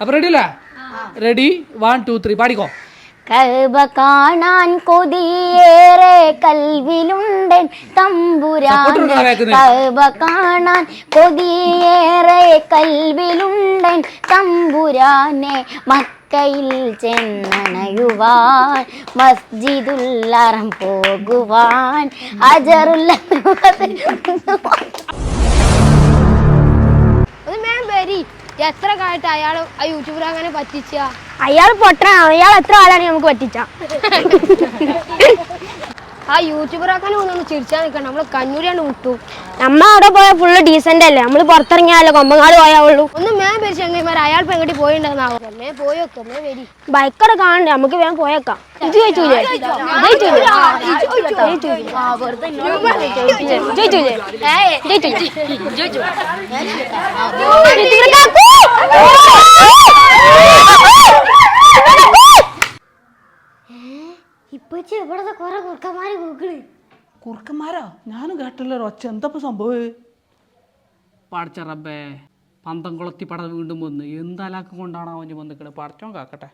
അപ്പൊ റെഡി അല്ലേ? Ready one two three പാടിക്കോ. കൽബ കാണാൻ കൊതിയേറെ കൽവിലുണ്ടൻ തമ്പുരാൻ കൽവ കൽബ കാണാൻ കൊതിയേറെ കൽവിലുണ്ടൻ തമ്പുരാനെ. മക്കയിൽ ചെന്നണയുവാൻ മസ്ജിദുല്ലറം പോകുവാൻ അജറുല്ല വരി. എത്ര കാലത്ത് അയാൾ ആ യൂട്യൂബർ അങ്ങനെ പറ്റിച്ച? അയാൾ പൊട്ടനാണ്. അയാൾ എത്ര ആളാണ് നമുക്ക് പറ്റിച്ച. ആ യൂട്യൂബർ ആക്കാൻ ഒന്ന് ചിരിച്ചാ നിൽക്കണം നമ്മൾ കണ്ണൂരിയാണ് വിട്ടു നമ്മ അവിടെ പോയാൽ ഫുള്ള് ഡീസന്റ് അല്ലേ നമ്മൾ പുറത്തിറങ്ങിയാലോ കൊമ്പങ്ങാട് പോയാ ഉള്ളൂ ഒന്ന് മേം വരി ചങ്ങന്മാർ അയാൾ ഇപ്പൊ എങ്ങോട്ട് പോയിണ്ടാവുന്നാവോ മേ പോയോക്കെ വരി ബൈക്കടെ കാണണ്ടേ നമുക്ക് വേഗം പോയേക്കാം ഇത് ചോദിച്ചൂലേ ഇവിടത്തെ കൊറേ കുറുക്കന്മാര് കൂക്കൾ കുറുക്കന്മാരാ? ഞാനും കേട്ടല്ലോ ഒച്ച. എന്താ സംഭവം? പാടച്ച റബ്ബേ പന്തം കുളത്തി പട വീണ്ടും വന്ന്. എന്താലാക്കം കൊണ്ടാണ് അവന് വന്നിക്കണ്? പടച്ചോൻ കാക്കട്ടെ.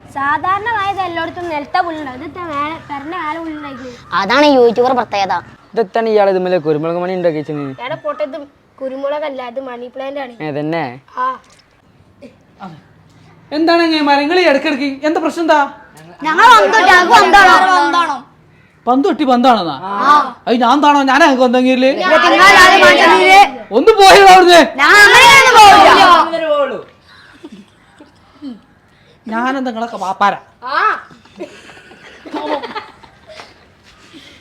സാധാരണമായത് എല്ലായിടത്തും നിലത്ത പുല്ലുണ്ടാവും ഇത്. അതാണ് യൂട്യൂബർ പ്രത്യേകത. ഇതെത്താണ് ഇയാൾ ഇതുമല്ലേ കുരുമുളക് മണി ഉണ്ടാക്കിച്ചത് പോട്ടെ എവിടെ പൊട്ടത് കുരുമുളകല്ല അത് മണി പ്ലാന്റ് ആണ്. ആ. എന്താണ് ഞാൻ നിങ്ങൾ ഇടക്കിടക്ക് എന്താ പ്രശ്നം എന്താ? പന്ത് തൊട്ടി പന്താണെന്നാ? അത് ഞാൻ താണോ ഞാനാ കൊന്നെങ്കിൽ ഒന്ന് പോയത് അവിടുന്ന്. ഞാനെന്താ നിങ്ങളൊക്കെ പാപ്പാര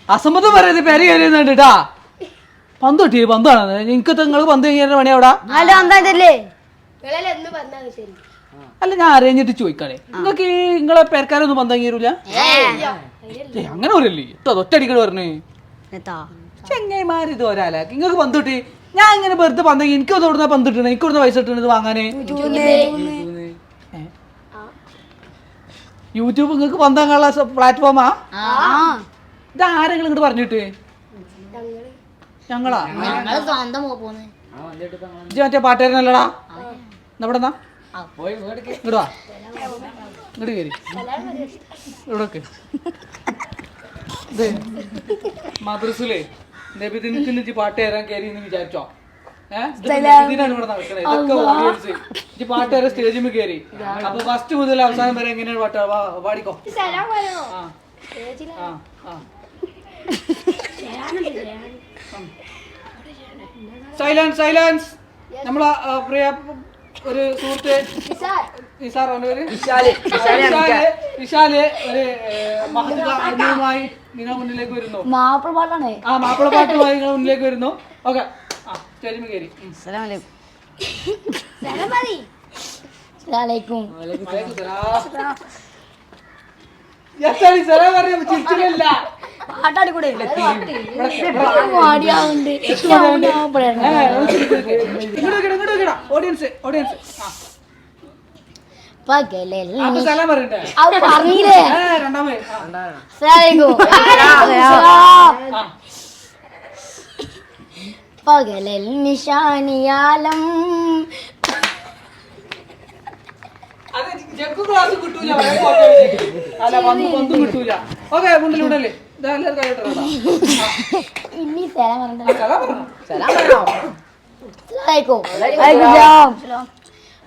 അസംബന്ധം പറയുന്നത് പേര് കയറിയുന്നുണ്ട് കേട്ടാ പന്ത് തൊട്ടി പന്താണെന്ന്. എനിക്ക് നിങ്ങൾ പന്ത് കഴിഞ്ഞ പണി അവിടെ? അല്ല ഞാൻ അറിഞ്ഞിട്ട് ചോദിക്കാണേ. നിങ്ങൾക്ക് നിങ്ങളെ പേർക്കാരൊന്നും പന്ത് കയറൂല അങ്ങനെ പറയല്ലേ? ഇട്ടോ ഒറ്റടിക്കട് പറഞ്ഞേ. ചെങ്ങൈമാർ ഇത് ഒരാളാ. നിങ്ങൾക്ക് പന്ത് കിട്ടി? ഞാൻ ഇങ്ങനെ വെറുതെ പന്തങ്ങി എനിക്ക് ഒന്ന് ഇവിടുന്ന് പന്ത് കിട്ടണേ? എനിക്ക് ഇവിടുന്ന് പൈസ കിട്ടണത് വാങ്ങാനേ? യൂട്യൂബ് നിങ്ങൾക്ക് പന്തങ്ങളുള്ള പ്ലാറ്റ്ഫോമാ? ഇത് ആരെങ്കിലും ഇങ്ങോട്ട് പറഞ്ഞിട്ട്? ഞങ്ങളാ? മറ്റേ പാട്ടുകാരനല്ലടാ. നമ്മുടെ ഇങ്ങോട്ട് വാ ഇങ്ങോട്ട് കയറി നബിദിനത്തിന് പാട്ട് തരാൻ കയറി എന്ന് വിചാരിച്ചോ? ഏഹ് ഇതിനാണ് ഇവിടെ ഓഡിയൻസ് ഈ പാട്ട് തരാൻ സ്റ്റേജിൽ കയറി അപ്പൊ ഫസ്റ്റ് മുതൽ അവസാനം വരെ എങ്ങനെയാണ് പാട്ട്? പാടിക്കോ. ആ. ആ ആ. Silence silence. നമ്മളെ പ്രിയ ഒരു സുഹൃത്ത് നിസാർ പേര് വിശാൽ. ഒരു മഹത്വ അനുവുമായി നിങ്ങൾ മുന്നിലേക്ക് വരുന്നു. മാപ്പിള പാട്ടാണ് ആ മാപ്പിള പാട്ടുമായി നിങ്ങൾ മുന്നിലേക്ക് വരുന്നു. ഓക്കെ. ആ കയറി. അസ്സലാമലൈക്കും. എത്താണ് ഈ ഓഡിയൻസ് ഓഡിയൻസ് പറഞ്ഞില്ലേ പകലിൽ ഇനി സ്ഥലം പറഞ്ഞിട്ട്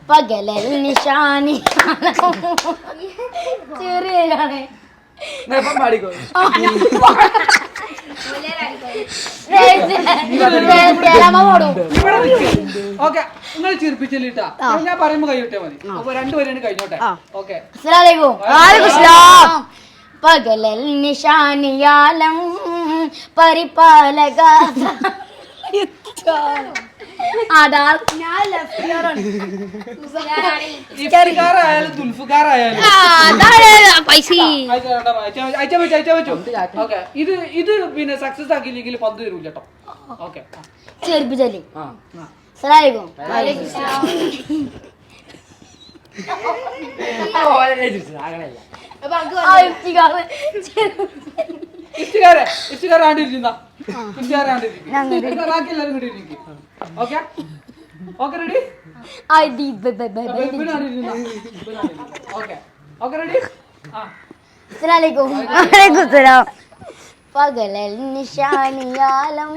പകലിൽ നിശാനി ചെറിയാണ്. ഓക്കെ നിങ്ങൾ ചിരിപ്പിച്ചില്ലിട്ടാ ഞാൻ പറയുമ്പോ കൈവിട്ടേ മതി. അപ്പൊ രണ്ടുപേരും കഴിഞ്ഞോട്ടെ. ഓക്കെ പകലിൽ നിശാനിയാലം പരിപാലക അതാ ഞാൻ ലെഫ്റ്റ് ഇഫ്തിക്കാരായാലും ദുൽഫുകാരായാലും പൈസ. അയച്ചാ വെച്ചു അയച്ചാ വെച്ചു ഓക്കെ ഇത് ഇത് പിന്നെ സക്സസ് ആക്കിയില്ലെങ്കിൽ പന്ത് തരൂല കേട്ടോ ഓക്കെ. ചെരുപ്പിച്ചല്ലേ ഇഫ്തിക്കാരെ ആണ്ടിരിക്കും ബാക്കി എല്ലാവരും കൂടി ഇരിക്കും. Okay. Okay ready okay okay. Ready ആ. പകലൽ നിശാനിയാലം.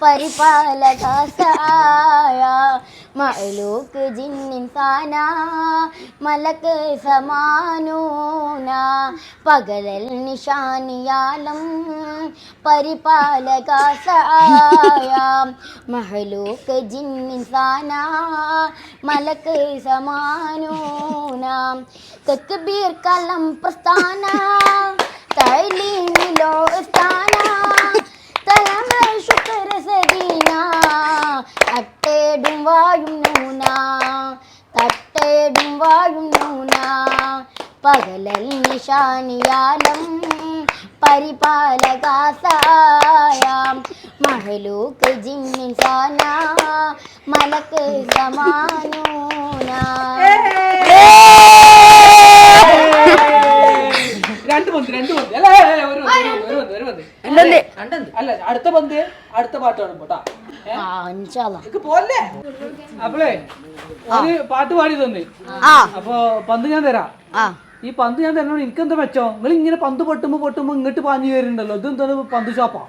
പരിപാലക സായ മലൂക്ക് ജിന്നിൻസാന മലക്ക് സമാനൂന പകലൽ നിഷാനിയാലം പരിപാലക സായ മഹലൂക്ക് ജിന്നിൻസാന മലക്ക് സമാനൂന തക്ബീർ കലം പ്രസ്ഥാന തൈലീനിലോ സ്ഥാന തലമറ തട്ടേടും വായും നൂന തട്ടേടും വായും നൂന. പകലൽ നിശാനിയാലം പരിപാലകാസായാം. മഹലൂക്ക് ജിന്നിൻസാന മലക്ക് സമാനൂന. രണ്ട് പന്ത് രണ്ട് പന്ത്. അല്ല ഒരു പന്ത്, ഒരു പന്ത്, ഒരു പന്ത്. രണ്ടുണ്ട്. അല്ല അടുത്ത പന്ത് അടുത്ത പാട്ടാണ് എനിക്ക് പോലെ അപ്പളേ ഒരു പാട്ട് പാടി തന്നെ. അപ്പൊ പന്ത് ഞാൻ തരാം. ഈ പന്ത് ഞാൻ തരണോ എനിക്ക് എന്താ മെച്ചോ? നിങ്ങൾ ഇങ്ങനെ പന്ത് പൊട്ടുമ്പോ പൊട്ടുമ്പോ ഇങ്ങോട്ട് പാഞ്ഞു വരുന്നുണ്ടല്ലോ ഇത് എന്താണ് പന്ത് ഷോപ്പാ?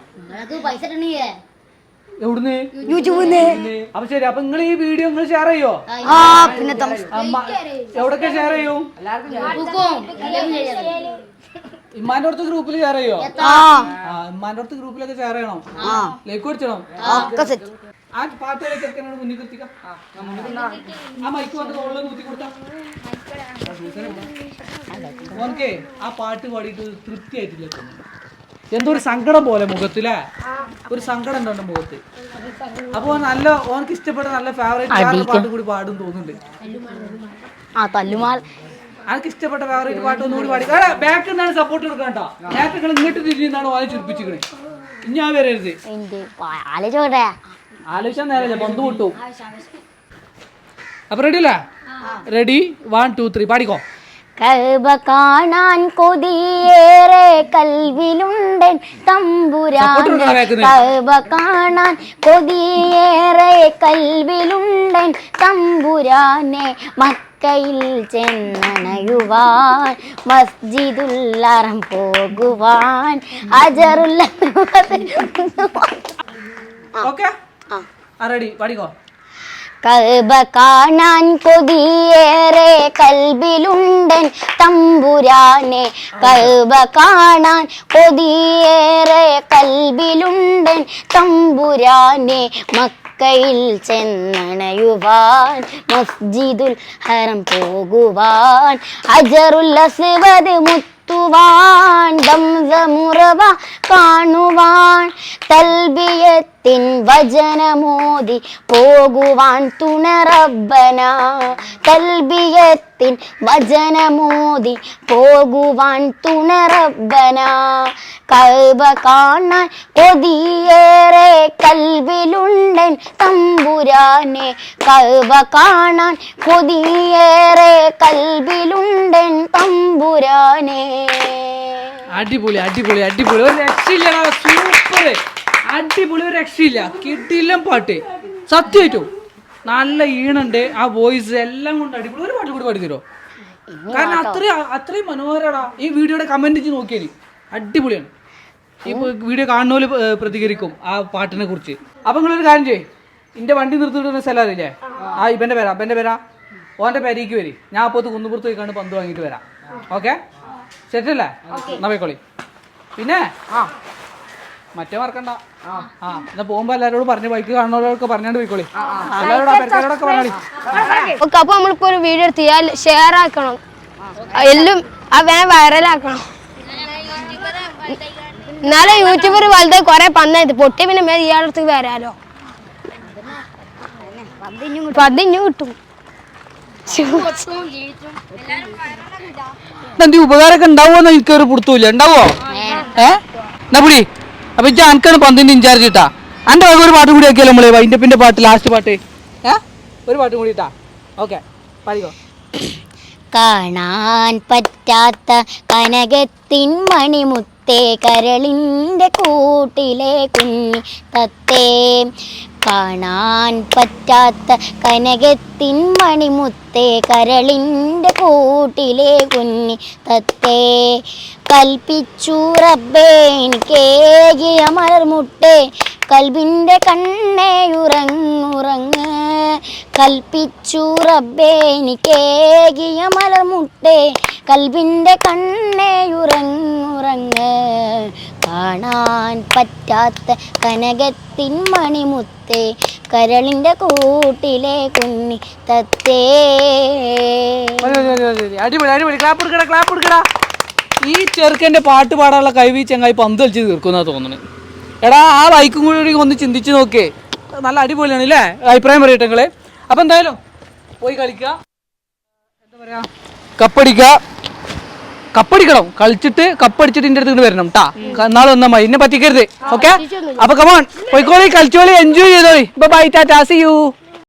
എവിടുന്ന്? യൂട്യൂബിന്ന്. അപ്പൊ ശരി അപ്പൊ നിങ്ങൾ ഈ വീഡിയോ നിങ്ങൾ ഷെയർ ചെയ്യോ? പിന്നെ എവിടൊക്കെ ഷെയർ ചെയ്യൂ? ഇമ്മാന്റെ അടുത്ത് ഗ്രൂപ്പിൽ ഷെയർ ചെയ്യോ? ഇമ്മാന്റെ അടുത്ത് ഗ്രൂപ്പിലൊക്കെ ഷെയർ ചെയ്യണം? ലൈക്ക് കൊടുക്കണം ആ ചെറുക്കനോട് മുന്നിൽ ആ മൈക്ക് വന്ന് തോളിൽ നൂത്തി കൊടുത്താ. ഓനക്കേ ആ പാട്ട് പാടിയിട്ട് തൃപ്തിയായിട്ടില്ല. എന്തോ ഒരു സങ്കടം പോലെ മുഖത്തിലെ. ഒരു സങ്കടം ഉണ്ടോ മുഖത്ത്? അപ്പൊ നല്ല ഓനക്ക് ഇഷ്ടപ്പെട്ട നല്ല ഫേവറേറ്റ് പാട്ട് കൂടി പാടും തോന്നുന്നുണ്ട്. ആ തല്ലുമാൽ അനക്ക് ഇഷ്ടപ്പെട്ട ഫേവറേറ്റ് പാട്ട് ഒന്നുകൂടി പാടി. ബാക്കിൽ നിന്നാണ് സപ്പോർട്ട് കൊടുക്കണ്ട നേരത്തെ നിങ്ങൾ ഇങ്ങോട്ട് തിരിഞ്ഞാണ് ഓനെ ചിരിപ്പിച്ചിക്കണേ ഇനി ഞാൻ വരരുത്? ആലോചിച്ചാൽ നേരല്ലേ ബന്ധു കിട്ടു അപ്പൊ റെഡി അല്ലേ? റെഡി വൺ ടു ത്രീ പാടിക്കോ. കൽബ കാണാൻ കൊതിയേറെ കൽവിലുണ്ടൻ തമ്പുരാൻ കൽവ. കൽബ കാണാൻ കൊതിയേറെ കൽവിലുണ്ടൻ തമ്പുരാനെ. മക്കയിൽ ചെന്നണയുവാൻ മസ്ജിദുല്ലറം പോകുവാൻ അജറുല്ല ഓക്കെ ആ. റെഡി പാടിക്കോ കൽബ കാണാൻ കൊതിയേറെ കൽബിലുണ്ടൻ തമ്പുരാനെ. കൽബ കാണാൻ കൊതിയേറെ കൽബിലുണ്ടൻ തമ്പുരാനെ. മക്കയിൽ ചെന്നണയുവാൻ മസ്ജിദുൽ ഹറം പോകുവാൻ അജറുൽ അസ്വദ് മുത്തുവാൻ ദംസമുറവ കാണുവാൻ തൽബിയത്തിൻ വചനമോതി പോകുവാൻ തുണറബ്ബന. തൽബിയത്തിൻ വചനമോതി പോകുവാൻ തുണറബ്ബന. കൽബ കാണാൻ കൊതിയേറെ കൽവിലുണ്ടൻ തമ്പുരാനെ. കൽബ കാണാൻ കൊതിയേറെ കൽവിലുണ്ടൻ തമ്പുരാനെ. അടിപൊളി അടിപൊളി അടിപൊളി. ഒരു രക്ഷയില്ല സൂപ്പർ അടിപൊളി ഒരു രക്ഷയില്ല. കിട്ടിയില്ല പാട്ട്. സത്യമായിട്ടും നല്ല ഈണുണ്ട്. ആ വോയിസ് എല്ലാം കൊണ്ട് അടിപൊളി. ഒരു പാട്ട് കൂടി പാടി തരുമോ കാരണം അത്രയും അത്രയും മനോഹരടാ. ഈ വീഡിയോടെ കമന്റ് ചെയ്ത് നോക്കിയാൽ അടിപൊളിയാണ്. ഈ വീഡിയോ കാണുന്നോൽ പ്രതികരിക്കും ആ പാട്ടിനെ കുറിച്ച്. അപ്പൊ നിങ്ങളൊരു കാര്യം ചെയ്യേ. എന്റെ വണ്ടി നിർത്തിയിടുന്ന സ്ഥലം അറിയില്ലേ ആ ഇവന്റെ പേരാ അപ്പന്റെ പേരാ. ഓന്റെ പേരേക്ക് വരി. ഞാൻ അപ്പോത്ത് കുന്നുപുറത്ത് പോയിക്കാണ്ട് പന്ത് വാങ്ങിയിട്ട് വരാം. ഓക്കെ? ശരിയല്ലേ? എന്നാ പോയിക്കോളി. പിന്നെ ആ. മറ്റേ മറക്കണ്ട. ആ എന്നാ പോകുമ്പോ എല്ലാരോടും പറഞ്ഞു ബൈക്ക് കാണുന്നവരൊക്കെ പറഞ്ഞോണ്ട് പോയിക്കോളി. എല്ലാവരോടും പെരക്കാരോടൊക്കെ പറഞ്ഞാളി ഓക്കെ അപ്പൊ നമ്മളിപ്പോ ഒരു വീഡിയോ എടുത്തിയാൽ ഷെയർ ആക്കണം. എല്ലാം ആ വേഗം വൈറലാക്കണം എന്നാലും യൂട്യൂബർ വലുത് കുറെ പന്നായത് പൊട്ടി പിന്നെ മേലെ ഇയാളുടെ അടുത്ത് വരാലോ. പതിഞ്ഞു കിട്ടും. ഉപകാരമൊക്കെ ഉണ്ടാവുമെന്ന് എനിക്ക് ഒരു പിടുത്തൂല്ല ഉണ്ടാവോ ഏ? എന്നാ പുടി. അപ്പൊ ഇജ്ജ് അനക്കാണ് പന്തിന്റെ ഇൻചാർജ് ഇട്ടാ വക ഒരു പാട്ട് കൂടി ആക്കിയാലോ നമ്മൾ വൈൻഡപ്പിന്റെ പാട്ട് ലാസ്റ്റ് പാട്ട്. ഒരു പാട്ട് കൂടി ഇട്ടാ. ഓക്കെ പാടിക്കോ. കാണാൻ പറ്റാത്ത കനകത്തിൻ മണിമുത്തേ കരളിന്റെ കൂട്ടിലെ കുഞ്ഞി തത്തേ. കാണാൻ പറ്റാത്ത കനകത്തിൻ മണിമുത്തേ കരളിന്റെ കൂട്ടിലെ കുഞ്ഞി തത്തേ. കൽപ്പിച്ചു റബ്ബേ എനിക്കേകിയ മലർമുട്ടേ. കൽബിന്റെ കണ്ണേ ഉറങ്ങുറങ്ങ്. കൽപ്പിച്ചു റബ്ബേ എനിക്കേകിയ മലർമുട്ടേ. കൽബിന്റെ കണ്ണേ ഉറങ്ങുറങ്ങ്. കാണാൻ പറ്റാത്ത കനകത്തിൻ മണിമുത്തേ. കരളിന്റെ കൂട്ടിലെ കുഞ്ഞി തത്തേ. അടിപൊളി അടിപൊളി. ക്ലാപ്പ് എടുക്കടാ ക്ലാപ്പ് എടുക്കടാ ഈ ചെറുക്കന്റെ പാട്ട് പാടാനുള്ള കഴിവ് ചങ്ങായി പന്ത് കളിച്ച് തീർക്കുന്ന തോന്നുന്നത്. എടാ ആ ബൈക്കും കൂടി ഒന്ന് ചിന്തിച്ച് നോക്കേ നല്ല അടിപൊളിയാണ് അല്ലേ അഭിപ്രായം പറയട്ടെ നിങ്ങളെ അപ്പം എന്തായാലും പോയി കളിക്കുക എന്താ പറയാ? കപ്പടിക്കുക കപ്പടിക്കണം. കളിച്ചിട്ട് കപ്പടിച്ചിട്ട് ഇന്റെ അടുത്ത് വരണം ട്ടാ. നാളെ വന്നാൽ മതി. എന്നെ പറ്റിക്കരുത്. ഓക്കെ? അപ്പൊ കമോൺ പോയിക്കോളി കളിച്ചോളി enjoy ചെയ്തോളി. Bye tata see you